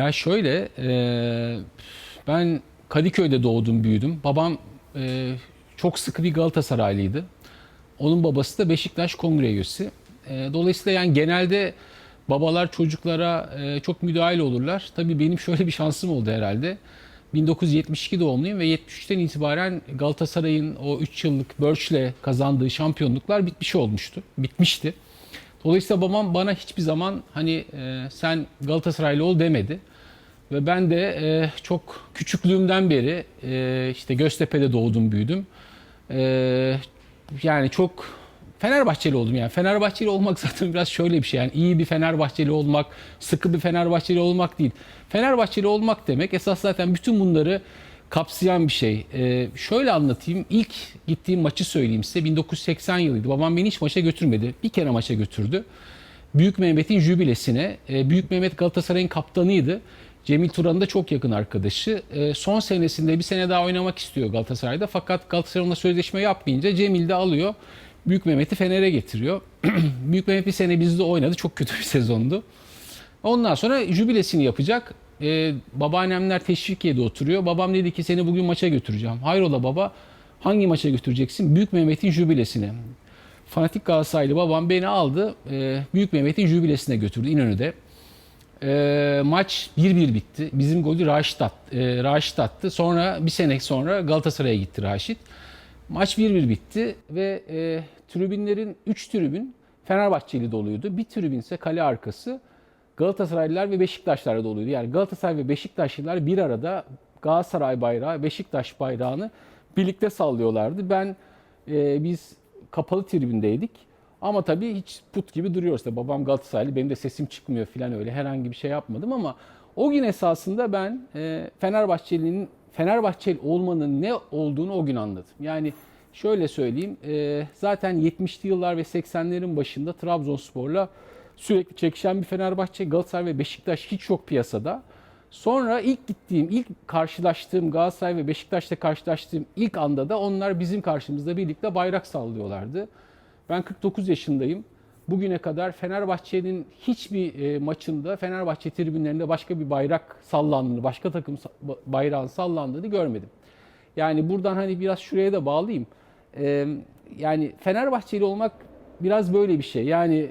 Ya şöyle, e, ben Kadıköy'de doğdum, büyüdüm. Babam e, çok sıkı bir Galatasaraylıydı. Onun babası da Beşiktaş kongre üyesi. E, dolayısıyla yani genelde babalar çocuklara e, çok müdahil olurlar. Tabii benim şöyle bir şansım oldu herhalde. 1972 doğumluyum ve 73'ten itibaren Galatasaray'ın o 3 yıllık Birch'le kazandığı şampiyonluklar bitmiş olmuştu. Bitmişti. Dolayısıyla babam bana hiçbir zaman hani e, sen Galatasaraylı ol demedi. Ve ben de e, çok küçüklüğümden beri e, işte Göztepe'de doğdum büyüdüm. E, yani çok Fenerbahçeli oldum yani. Fenerbahçeli olmak zaten biraz şöyle bir şey. Yani iyi bir Fenerbahçeli olmak, sıkı bir Fenerbahçeli olmak değil. Fenerbahçeli olmak demek esas zaten bütün bunları kapsayan bir şey. Ee, şöyle anlatayım. İlk gittiğim maçı söyleyeyim size. 1980 yılıydı. Babam beni hiç maça götürmedi. Bir kere maça götürdü. Büyük Mehmet'in jübilesine. Ee, Büyük Mehmet Galatasaray'ın kaptanıydı. Cemil Turan'ın da çok yakın arkadaşı. Ee, son senesinde bir sene daha oynamak istiyor Galatasaray'da. Fakat Galatasaray onunla sözleşme yapmayınca Cemil de alıyor. Büyük Mehmet'i Fener'e getiriyor. Büyük Mehmet bir sene bizde oynadı. Çok kötü bir sezondu. Ondan sonra jübilesini yapacak. Ee, babaannemler Teşvikiye'de oturuyor. Babam dedi ki seni bugün maça götüreceğim. Hayrola baba? Hangi maça götüreceksin? Büyük Mehmet'in jübilesine. Fanatik Galatasaraylı babam beni aldı. e, Büyük Mehmet'in jübilesine götürdü İnönü'de. E, maç 1-1 bitti. Bizim golü Raşit, at, e, Raşit attı. Sonra bir sene sonra Galatasaray'a gitti Raşit. Maç 1-1 bitti ve e, tribünlerin 3 tribün Fenerbahçeli doluydu. Bir tribün ise kale arkası Galatasaraylılar ve Beşiktaşlar doluydu. Yani Galatasaray ve Beşiktaşlılar bir arada Galatasaray bayrağı, Beşiktaş bayrağını birlikte sallıyorlardı. Ben e, biz kapalı tribündeydik. Ama tabii hiç put gibi duruyor işte. Babam Galatasaraylı, benim de sesim çıkmıyor falan öyle herhangi bir şey yapmadım ama o gün esasında ben e, Fenerbahçeli'nin Fenerbahçeli olmanın ne olduğunu o gün anladım. Yani şöyle söyleyeyim, e, zaten 70'li yıllar ve 80'lerin başında Trabzonspor'la sürekli çekişen bir Fenerbahçe, Galatasaray ve Beşiktaş hiç yok piyasada. Sonra ilk gittiğim, ilk karşılaştığım Galatasaray ve Beşiktaş'ta karşılaştığım ilk anda da onlar bizim karşımızda birlikte bayrak sallıyorlardı. Ben 49 yaşındayım. Bugüne kadar Fenerbahçe'nin hiçbir e, maçında Fenerbahçe tribünlerinde başka bir bayrak sallandığını, başka takım bayrağın sallandığını görmedim. Yani buradan hani biraz şuraya da bağlayayım. E, yani Fenerbahçeli olmak biraz böyle bir şey. Yani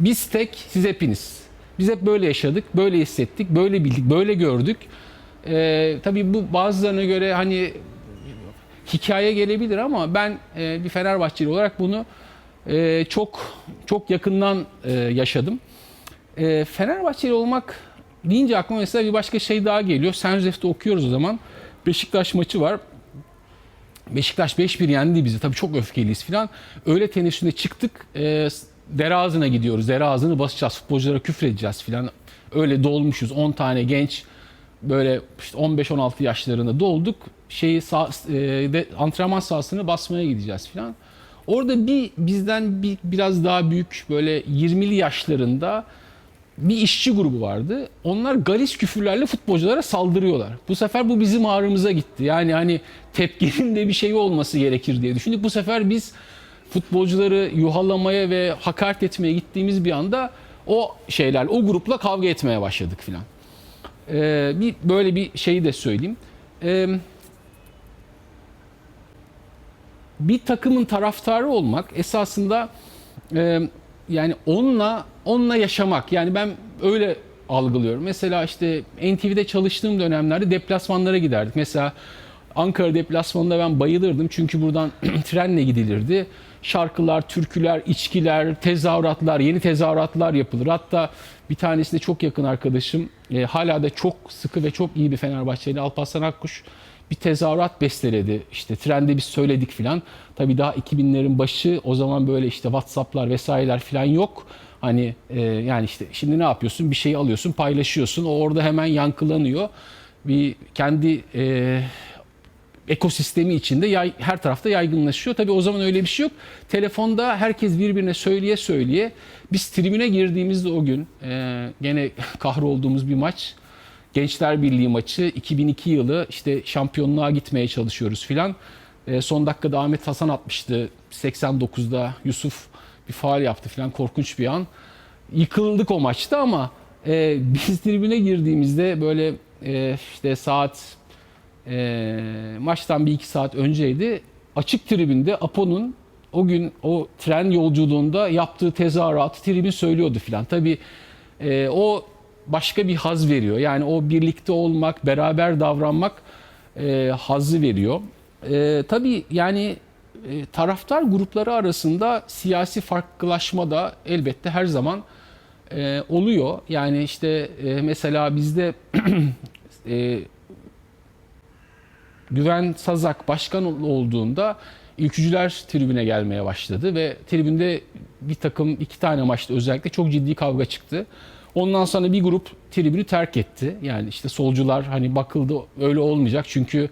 biz tek, siz hepiniz. Biz hep böyle yaşadık, böyle hissettik, böyle bildik, böyle gördük. Ee, tabii bu bazılarına göre hani hikaye gelebilir ama ben e, bir Fenerbahçeli olarak bunu e, çok çok yakından e, yaşadım. E, Fenerbahçeli olmak deyince aklıma mesela bir başka şey daha geliyor. Sen Josef'te okuyoruz o zaman. Beşiktaş maçı var. Beşiktaş 5-1 yendi bizi. Tabii çok öfkeliyiz falan. Öğle tenisinde çıktık. E, dere ağzına gidiyoruz. Dere ağzını basacağız. Futbolculara küfür edeceğiz falan. Öyle dolmuşuz. 10 tane genç böyle işte 15-16 yaşlarında dolduk. Şeyi sağ, e, de, antrenman sahasını basmaya gideceğiz falan. Orada bir bizden bir biraz daha büyük böyle 20'li yaşlarında bir işçi grubu vardı. Onlar galis küfürlerle futbolculara saldırıyorlar. Bu sefer bu bizim ağrımıza gitti. Yani hani tepkinin de bir şey olması gerekir diye düşündük. Bu sefer biz futbolcuları yuhalamaya ve hakaret etmeye gittiğimiz bir anda o şeyler, o grupla kavga etmeye başladık filan. Ee, bir böyle bir şeyi de söyleyeyim. Ee, bir takımın taraftarı olmak esasında e, yani onunla onunla yaşamak. Yani ben öyle algılıyorum. Mesela işte NTV'de çalıştığım dönemlerde deplasmanlara giderdik. Mesela Ankara deplasmanında ben bayılırdım. Çünkü buradan trenle gidilirdi. Şarkılar, türküler, içkiler, tezahüratlar, yeni tezahüratlar yapılır. Hatta bir tanesi de çok yakın arkadaşım. e, hala da çok sıkı ve çok iyi bir Fenerbahçeli Alparslan Akkuş bir tezahürat besteledi. İşte trende biz söyledik filan. Tabii daha 2000'lerin başı o zaman böyle işte WhatsApp'lar vesaireler filan yok. Hani e, yani işte şimdi ne yapıyorsun? Bir şeyi alıyorsun, paylaşıyorsun. O orada hemen yankılanıyor. Bir kendi e, ekosistemi içinde yay, her tarafta yaygınlaşıyor. Tabii o zaman öyle bir şey yok. Telefonda herkes birbirine söyleye söyleye biz tribüne girdiğimizde o gün e, gene kahrolduğumuz bir maç. Gençler Birliği maçı 2002 yılı işte şampiyonluğa gitmeye çalışıyoruz filan. E, son dakikada Ahmet Hasan atmıştı 89'da Yusuf bir faal yaptı filan korkunç bir an. Yıkıldık o maçta ama E, biz tribüne girdiğimizde böyle e, işte saat e, maçtan bir iki saat önceydi. Açık tribünde Apo'nun o gün o tren yolculuğunda yaptığı tezahüratı tribün söylüyordu filan. Tabii e, o başka bir haz veriyor. Yani o birlikte olmak, beraber davranmak e, hazzı veriyor. E, tabii yani e, taraftar grupları arasında siyasi farklılaşma da elbette her zaman e, oluyor. Yani işte e, mesela bizde e, Güven Sazak başkan olduğunda ülkücüler tribüne gelmeye başladı ve tribünde bir takım iki tane maçta özellikle çok ciddi kavga çıktı. Ondan sonra bir grup tribünü terk etti. Yani işte solcular hani bakıldı öyle olmayacak çünkü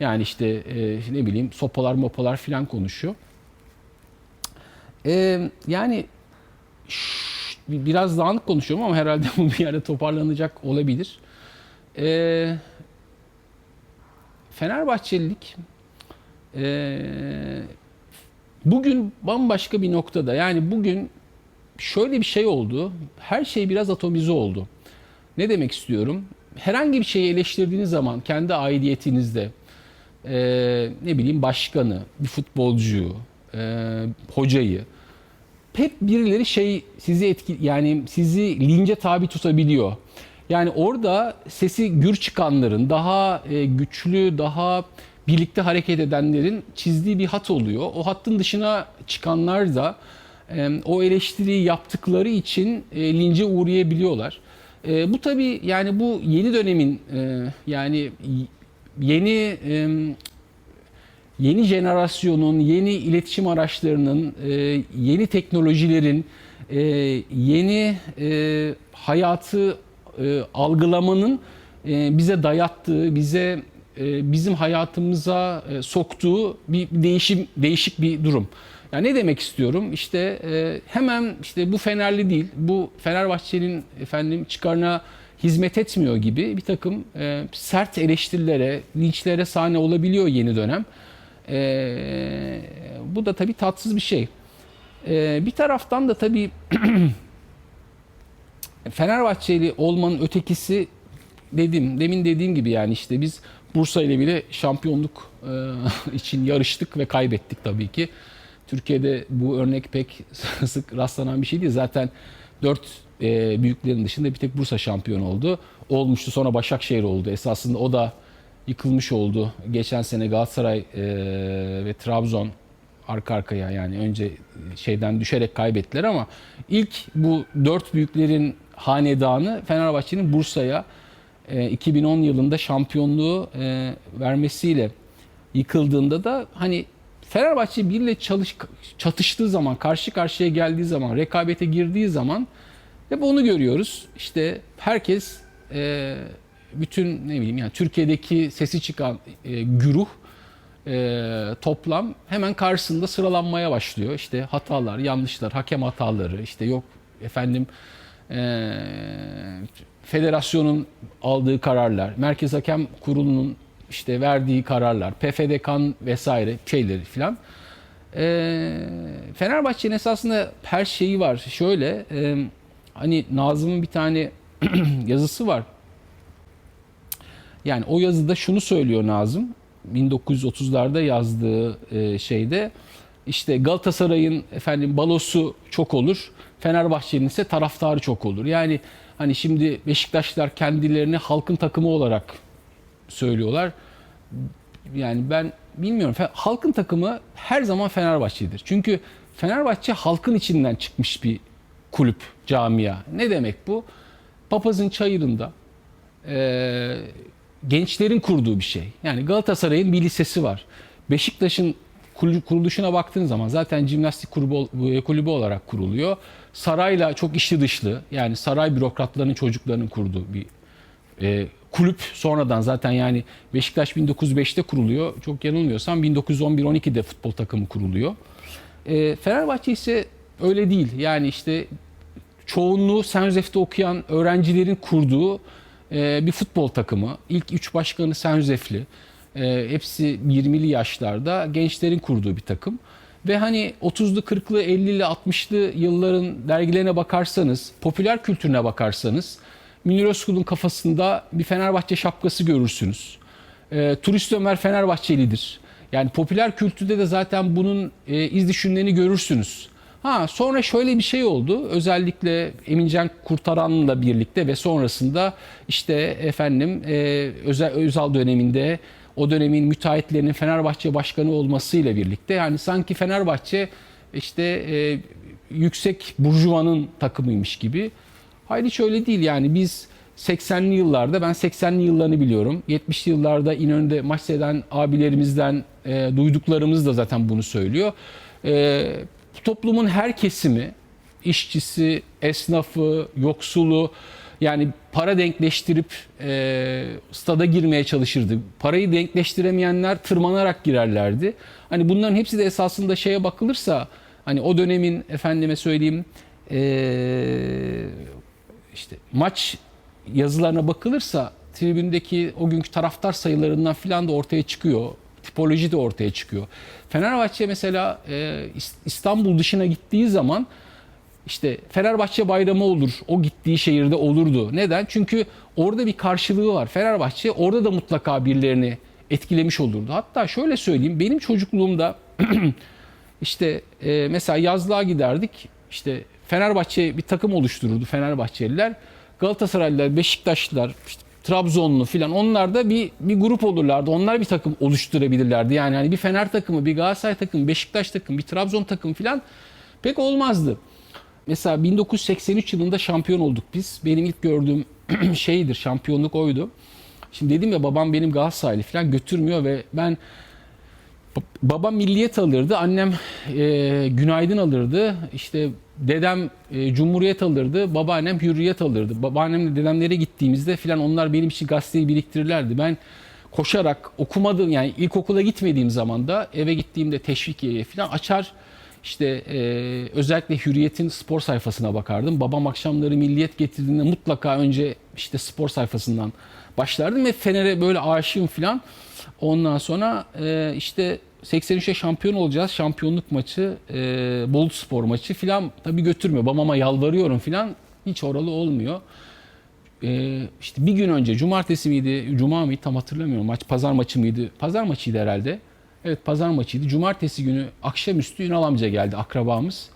yani işte e, ne bileyim sopalar mopalar filan konuşuyor. E, yani şş, biraz dağınık konuşuyorum ama herhalde bu bir yerde toparlanacak olabilir. E, Fenerbahçelilik e, bugün bambaşka bir noktada. Yani bugün şöyle bir şey oldu. Her şey biraz atomize oldu. Ne demek istiyorum? Herhangi bir şeyi eleştirdiğiniz zaman kendi aidiyetinizde e, ne bileyim başkanı, bir futbolcuyu, e, hocayı hep birileri şey sizi etki yani sizi lince tabi tutabiliyor. Yani orada sesi gür çıkanların, daha e, güçlü, daha birlikte hareket edenlerin çizdiği bir hat oluyor. O hattın dışına çıkanlar da o eleştiriyi yaptıkları için e, lince uğrayabiliyorlar. E, bu tabii yani bu yeni dönemin e, yani yeni yeni jenerasyonun, yeni iletişim araçlarının, yeni teknolojilerin, yeni hayatı algılamanın bize dayattığı, bize bizim hayatımıza soktuğu bir değişim değişik bir durum. Yani ne demek istiyorum? İşte e, hemen işte bu Fenerli değil, bu Fenerbahçe'nin efendim çıkarına hizmet etmiyor gibi bir takım e, sert eleştirilere, linçlere sahne olabiliyor yeni dönem. E, bu da tabii tatsız bir şey. E, bir taraftan da tabii Fenerbahçeli olmanın ötekisi dedim, demin dediğim gibi yani işte biz Bursa ile bile şampiyonluk e, için yarıştık ve kaybettik tabii ki. Türkiye'de bu örnek pek sık rastlanan bir şey değil. Zaten dört e, büyüklerin dışında bir tek Bursa şampiyon oldu. Olmuştu sonra Başakşehir oldu. Esasında o da yıkılmış oldu. Geçen sene Galatasaray e, ve Trabzon arka arkaya yani önce şeyden düşerek kaybettiler ama ilk bu dört büyüklerin hanedanı Fenerbahçe'nin Bursa'ya 2010 yılında şampiyonluğu e, vermesiyle yıkıldığında da hani Fenerbahçe biriyle çalış, çatıştığı zaman, karşı karşıya geldiği zaman, rekabete girdiği zaman hep onu görüyoruz. İşte herkes e, bütün ne bileyim yani Türkiye'deki sesi çıkan e, güruh e, toplam hemen karşısında sıralanmaya başlıyor. İşte hatalar, yanlışlar, hakem hataları, işte yok efendim e, federasyonun aldığı kararlar, Merkez Hakem Kurulu'nun işte verdiği kararlar, PFDK'nın vesaire şeyleri filan. E, Fenerbahçe'nin esasında her şeyi var. Şöyle e, hani Nazım'ın bir tane yazısı var. Yani o yazıda şunu söylüyor Nazım. 1930'larda yazdığı e, şeyde işte Galatasaray'ın efendim balosu çok olur. Fenerbahçe'nin ise taraftarı çok olur. Yani hani şimdi Beşiktaşlılar kendilerini halkın takımı olarak söylüyorlar. Yani ben bilmiyorum. Halkın takımı her zaman Fenerbahçe'dir. Çünkü Fenerbahçe halkın içinden çıkmış bir kulüp, camia. Ne demek bu? Papazın çayırında e, gençlerin kurduğu bir şey. Yani Galatasaray'ın bir lisesi var. Beşiktaş'ın kuruluşuna baktığın zaman zaten jimnastik kulübü, kulübü olarak kuruluyor. Sarayla çok içli dışlı yani saray bürokratlarının çocuklarının kurduğu bir e, kulüp sonradan zaten yani Beşiktaş 1905'te kuruluyor. Çok yanılmıyorsam 1911-12'de futbol takımı kuruluyor. E, Fenerbahçe ise öyle değil. Yani işte çoğunluğu San Jose'de okuyan öğrencilerin kurduğu e, bir futbol takımı. İlk üç başkanı San Jose'li. E, hepsi 20'li yaşlarda gençlerin kurduğu bir takım. Ve hani 30'lu 40'lı 50'li 60'lı yılların dergilerine bakarsanız, popüler kültürüne bakarsanız Münir Özkul'un kafasında bir Fenerbahçe şapkası görürsünüz. E, Turist Ömer Fenerbahçelidir. Yani popüler kültürde de zaten bunun e, iz düşümlerini görürsünüz. Ha sonra şöyle bir şey oldu. Özellikle Emincan Kurtaran'la birlikte ve sonrasında işte efendim e, Özel Özal döneminde o dönemin müteahhitlerinin Fenerbahçe başkanı olmasıyla birlikte yani sanki Fenerbahçe işte e, yüksek burjuvanın takımıymış gibi. Hayır hiç öyle değil yani biz 80'li yıllarda ben 80'li yıllarını biliyorum. 70'li yıllarda İnönü'de maç seyreden abilerimizden e, duyduklarımız da zaten bunu söylüyor. E, toplumun her kesimi işçisi, esnafı, yoksulu yani para denkleştirip e, stada girmeye çalışırdı. Parayı denkleştiremeyenler tırmanarak girerlerdi. Hani bunların hepsi de esasında şeye bakılırsa hani o dönemin efendime söyleyeyim e, işte maç yazılarına bakılırsa tribündeki o günkü taraftar sayılarından filan da ortaya çıkıyor. Tipoloji de ortaya çıkıyor. Fenerbahçe mesela e, İstanbul dışına gittiği zaman işte Fenerbahçe bayramı olur. O gittiği şehirde olurdu. Neden? Çünkü orada bir karşılığı var. Fenerbahçe orada da mutlaka birilerini etkilemiş olurdu. Hatta şöyle söyleyeyim. Benim çocukluğumda işte e, mesela yazlığa giderdik. İşte Fenerbahçe bir takım oluştururdu Fenerbahçeliler. Galatasaraylılar, Beşiktaşlılar, işte Trabzonlu filan onlar da bir bir grup olurlardı. Onlar bir takım oluşturabilirlerdi. Yani hani bir Fener takımı, bir Galatasaray takımı, Beşiktaş takımı, bir Trabzon takımı filan pek olmazdı. Mesela 1983 yılında şampiyon olduk biz. Benim ilk gördüğüm şeydir, şampiyonluk oydu. Şimdi dedim ya babam benim Galatasaraylı falan götürmüyor ve ben babam milliyet alırdı, annem e, günaydın alırdı. İşte dedem e, cumhuriyet alırdı, babaannem hürriyet alırdı. Babaannemle dedemlere gittiğimizde filan onlar benim için gazeteyi biriktirirlerdi. Ben koşarak okumadım yani ilkokula gitmediğim zaman da eve gittiğimde teşvikiye filan açar işte e, özellikle Hürriyet'in spor sayfasına bakardım. Babam akşamları Milliyet getirdiğinde mutlaka önce işte spor sayfasından başlardım ve Fener'e böyle aşığım filan. Ondan sonra e, işte 83'e şampiyon olacağız. Şampiyonluk maçı, e, Bolu Spor maçı filan tabii götürmüyor. Babama yalvarıyorum filan. Hiç oralı olmuyor. E, işte bir gün önce cumartesi miydi, cuma mıydı tam hatırlamıyorum. Maç pazar maçı mıydı? Pazar maçıydı herhalde. Evet pazar maçıydı. Cumartesi günü akşamüstü Ünal amca geldi akrabamız.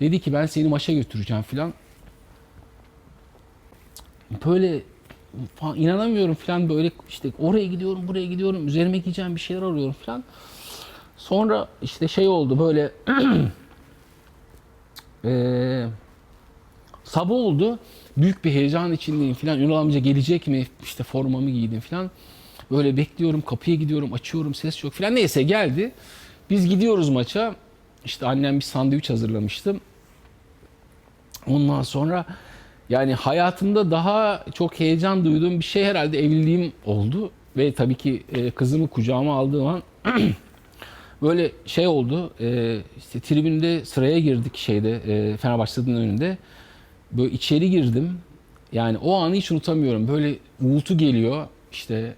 Dedi ki ben seni maça götüreceğim filan. Böyle falan, inanamıyorum filan böyle işte oraya gidiyorum buraya gidiyorum üzerime giyeceğim bir şeyler arıyorum filan. Sonra işte şey oldu böyle ee, sabah oldu. Büyük bir heyecan içindeyim filan. Ünal amca gelecek mi? İşte formamı giydim filan. Böyle bekliyorum, kapıya gidiyorum, açıyorum, ses yok filan. Neyse geldi. Biz gidiyoruz maça. İşte annem bir sandviç hazırlamıştı. Ondan sonra yani hayatımda daha çok heyecan duyduğum bir şey herhalde evliliğim oldu. Ve tabii ki e, kızımı kucağıma aldığım an böyle şey oldu. E, işte tribünde sıraya girdik şeyde e, Fenerbahçe'nin önünde. Böyle içeri girdim. Yani o anı hiç unutamıyorum. Böyle uğultu geliyor. İşte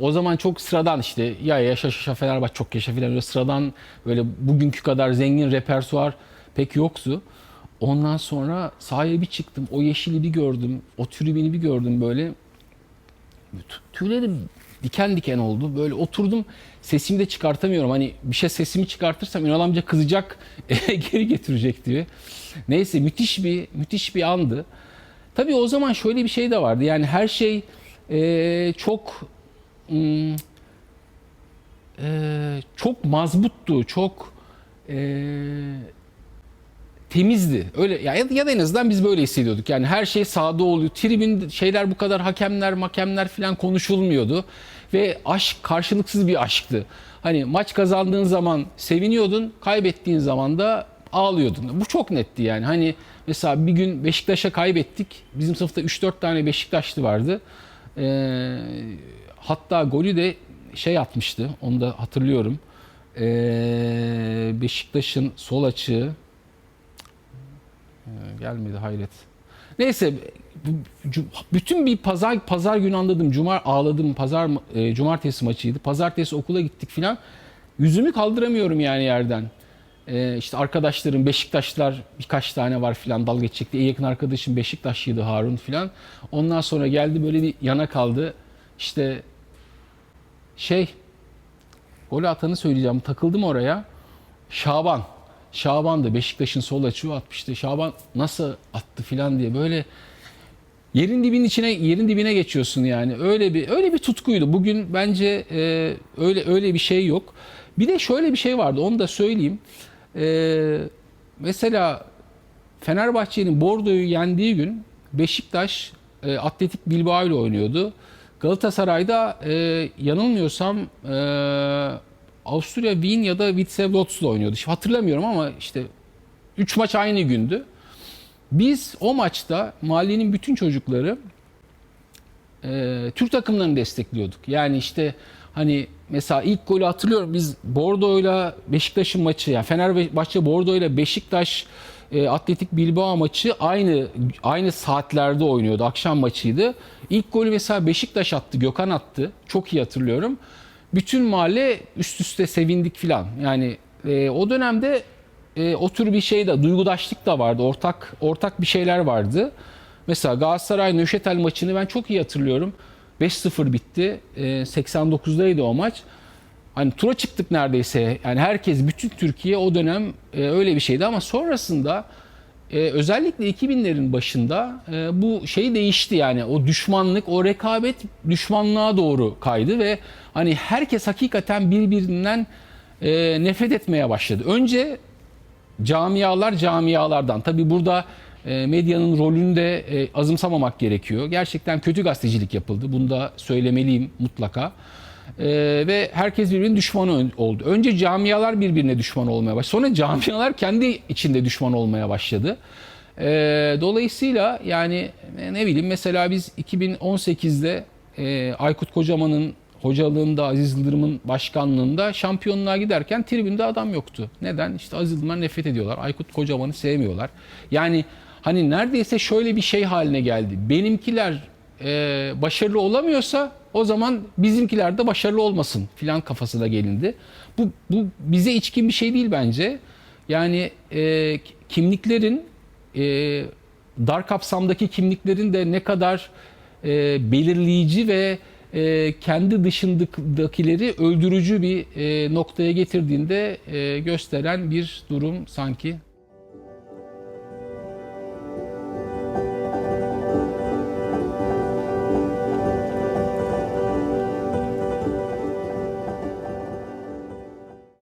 o zaman çok sıradan işte ya yaşa yaşa Fenerbahçe çok yaşa filan öyle sıradan böyle bugünkü kadar zengin repertuar pek yoktu. Ondan sonra sahaya bir çıktım. O yeşili bir gördüm. O tribünü bir gördüm böyle. Tüylerim diken diken oldu. Böyle oturdum. Sesimi de çıkartamıyorum. Hani bir şey sesimi çıkartırsam Ünal amca kızacak. geri getirecek diye. Neyse müthiş bir müthiş bir andı. Tabii o zaman şöyle bir şey de vardı. Yani her şey e, çok Hmm, e, çok mazbuttu, çok e, temizdi. Öyle ya, ya da en azından biz böyle hissediyorduk. Yani her şey sağda oluyor. Tribün şeyler bu kadar hakemler, makemler falan konuşulmuyordu ve aşk karşılıksız bir aşktı. Hani maç kazandığın zaman seviniyordun, kaybettiğin zaman da ağlıyordun. Bu çok netti yani. Hani mesela bir gün Beşiktaş'a kaybettik. Bizim sınıfta 3-4 tane Beşiktaşlı vardı. Eee Hatta golü de şey atmıştı. Onu da hatırlıyorum. Ee, Beşiktaş'ın sol açığı ee, gelmedi hayret. Neyse bütün bir pazar pazar günü anladım. Cumar ağladım. Pazar e, cumartesi maçıydı. Pazartesi okula gittik filan. Yüzümü kaldıramıyorum yani yerden. E, işte arkadaşlarım Beşiktaşlar birkaç tane var filan dalga geçecekti. En yakın arkadaşım Beşiktaşlıydı Harun filan. Ondan sonra geldi böyle bir yana kaldı. İşte şey gol atanı söyleyeceğim takıldım oraya. Şaban. Şaban da Beşiktaş'ın sol açığı atmıştı. Şaban nasıl attı filan diye böyle yerin dibinin içine yerin dibine geçiyorsun yani. Öyle bir öyle bir tutkuydu. Bugün bence e, öyle öyle bir şey yok. Bir de şöyle bir şey vardı. Onu da söyleyeyim. E, mesela Fenerbahçe'nin Bordo'yu yendiği gün Beşiktaş e, Atletik Bilbao ile oynuyordu. Galatasaray'da e, yanılmıyorsam e, Avusturya Wien ya da Vitesse Lotz'la oynuyordu. Şimdi hatırlamıyorum ama işte 3 maç aynı gündü. Biz o maçta mahallenin bütün çocukları e, Türk takımlarını destekliyorduk. Yani işte hani mesela ilk golü hatırlıyorum biz Bordo'yla Beşiktaş'ın maçı yani Fenerbahçe Bordo'yla Beşiktaş e, Atletik Bilbao maçı aynı aynı saatlerde oynuyordu. Akşam maçıydı. İlk golü mesela Beşiktaş attı, Gökhan attı. Çok iyi hatırlıyorum. Bütün mahalle üst üste sevindik filan. Yani e, o dönemde e, o tür bir şey de duygudaşlık da vardı. Ortak ortak bir şeyler vardı. Mesela Galatasaray Nöşetel maçını ben çok iyi hatırlıyorum. 5-0 bitti. E, 89'daydı o maç. Hani tura çıktık neredeyse. Yani herkes, bütün Türkiye o dönem e, öyle bir şeydi ama sonrasında e, özellikle 2000'lerin başında e, bu şey değişti yani o düşmanlık, o rekabet düşmanlığa doğru kaydı ve hani herkes hakikaten birbirinden e, nefret etmeye başladı. Önce camialar camialardan. Tabi burada e, medyanın rolünü de e, azımsamamak gerekiyor. Gerçekten kötü gazetecilik yapıldı. Bunu da söylemeliyim mutlaka. E, ve herkes birbirinin düşmanı oldu. Önce camialar birbirine düşman olmaya başladı. Sonra camialar kendi içinde düşman olmaya başladı. E, dolayısıyla yani ne bileyim mesela biz 2018'de e, Aykut Kocaman'ın hocalığında Aziz Yıldırım'ın başkanlığında şampiyonluğa giderken tribünde adam yoktu. Neden? İşte Aziz Yıldırım'a nefret ediyorlar. Aykut Kocaman'ı sevmiyorlar. Yani hani neredeyse şöyle bir şey haline geldi. Benimkiler e, başarılı olamıyorsa o zaman bizimkiler de başarılı olmasın filan kafasına gelindi. Bu, bu bize içkin bir şey değil bence. Yani e, kimliklerin e, dar kapsamdaki kimliklerin de ne kadar e, belirleyici ve e, kendi dışındakileri öldürücü bir e, noktaya getirdiğinde e, gösteren bir durum sanki.